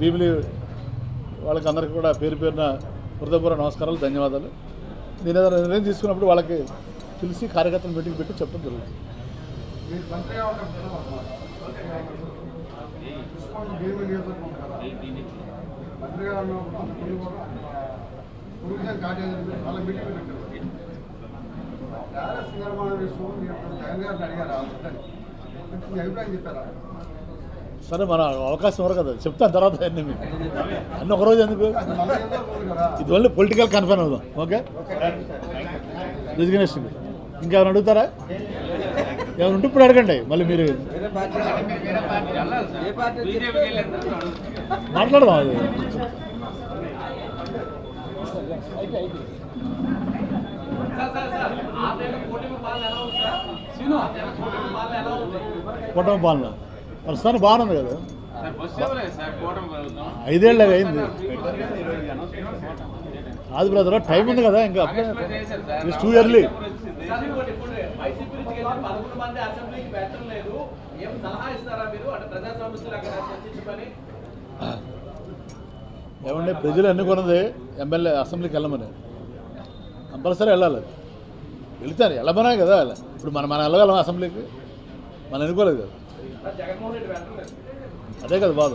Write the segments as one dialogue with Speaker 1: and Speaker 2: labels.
Speaker 1: భీమిలి వాళ్ళకి అందరికీ కూడా పేరు పేరున హృదయపూర్వ నమస్కారాలు ధన్యవాదాలు. నేను ఏదైనా నిర్ణయం తీసుకున్నప్పుడు వాళ్ళకి పిలిచి కార్యకర్తలు మీటింగ్ పెట్టి చెప్పడం జరుగుతుంది.
Speaker 2: అడిగారా? అభిప్రాయం చెప్పారా?
Speaker 1: సరే మన అవకాశం వరకు కదా? చెప్తాను తర్వాత అన్నీ మీకు. అన్నీ ఒకరోజు ఎందుకు? ఇది ఓన్లీ పొలిటికల్ కన్ఫర్మ్ అవుదాం. ఓకే? రిజిగ్నేషన్ ఇంకేమైనా అడుగుతారా? ఏమైనా ఉంటే ఇప్పుడు అడగండి. మళ్ళీ మీరు మాట్లాడదాం అది. కూటమి పాలన. ప్రస్తుతానికి బాగుంది కదా? ఐదేళ్ళ అయింది. కాదు బ్రదర్ టైం ఉంది కదా ఇంకా ఇట్స్ టూ ఇయర్లీ.
Speaker 3: వైసీపీ నుంచి గెలిచిన పదకొండు మంది అసెంబ్లీకి పెట్టలేదు ఏం సలహా ఇస్తారా మీరు? అంటే ప్రజా సమస్యలు అక్కడ చర్చించమని
Speaker 1: ఏమంటే ప్రజలు ఎన్నుకున్నది ఎమ్మెల్యే అసెంబ్లీకి వెళ్ళమని. కంపల్సరీ వెళ్ళాలి. వెళ్తారు వెళ్ళమనే కదా. ఇప్పుడు మనం మనం వెళ్ళగలం అసెంబ్లీకి? మనం ఎన్నుకోలేదు కదా.
Speaker 3: మరి జగన్మోహన్ రెడ్డి పెట్టలేదు
Speaker 1: అదే కదా బాధ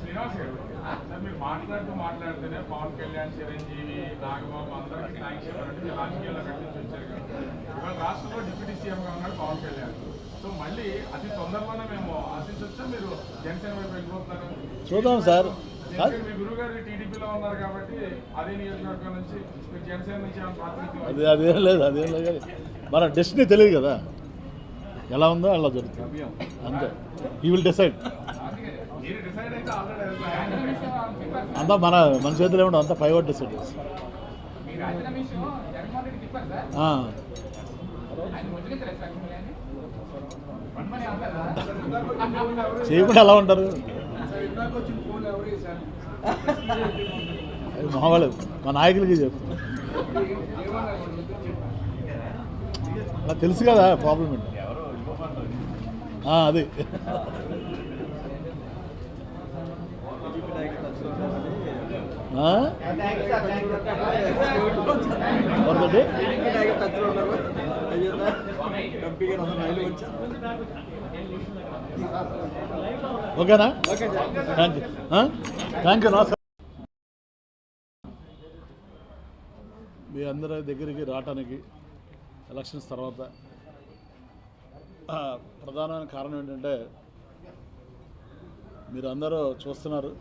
Speaker 4: శ్రీనివాస్ గారు సార్ మీరు మాట్లాడుతూ మాట్లాడుతూనే పవన్ కళ్యాణ్ చిరంజీవి నాగబాబు అందరికీ థ్యాంక్స్ చెప్పారంటే మీరు రాజకీయాల్లో కట్టించి వచ్చారు కదా ఇవాళ రాష్ట్రంలో డిప్యూటీ సీఎంగా ఉన్నాడు పవన్ కళ్యాణ్ సో మళ్ళీ అతి తొందరలోనే మేము ఆశించవచ్చా మీరు జనసేన వైపు వెళ్ళిపోతున్నారు
Speaker 1: చూద్దాం సార్
Speaker 4: అదే
Speaker 1: అది లేదు అదేం లేదు. మన డెస్టినీ తెలియదు కదా. ఎలా ఉందో అలా జరుగుతుంది. అంతే. ఈ విల్ డిసైడ్ అంతా మన మన చేతిలో ఏముండదు అంతా ఫైవ్ అవుట్ డిసైడ్ చేయకుండా ఎలా ఉంటారు? అది మా నాయకులకి చెప్పు. అలా తెలుసు కదా ప్రాబ్లం ఏంటి. ఆ, అది. ఓకేనా? థ్యాంక్ యూ థ్యాంక్ యూ నమస్కారం మీ అందరి దగ్గరికి రావటానికి ఎలక్షన్స్ తర్వాత ప్రధానమైన కారణం ఏంటంటే మీరు అందరూ చూస్తున్నారు.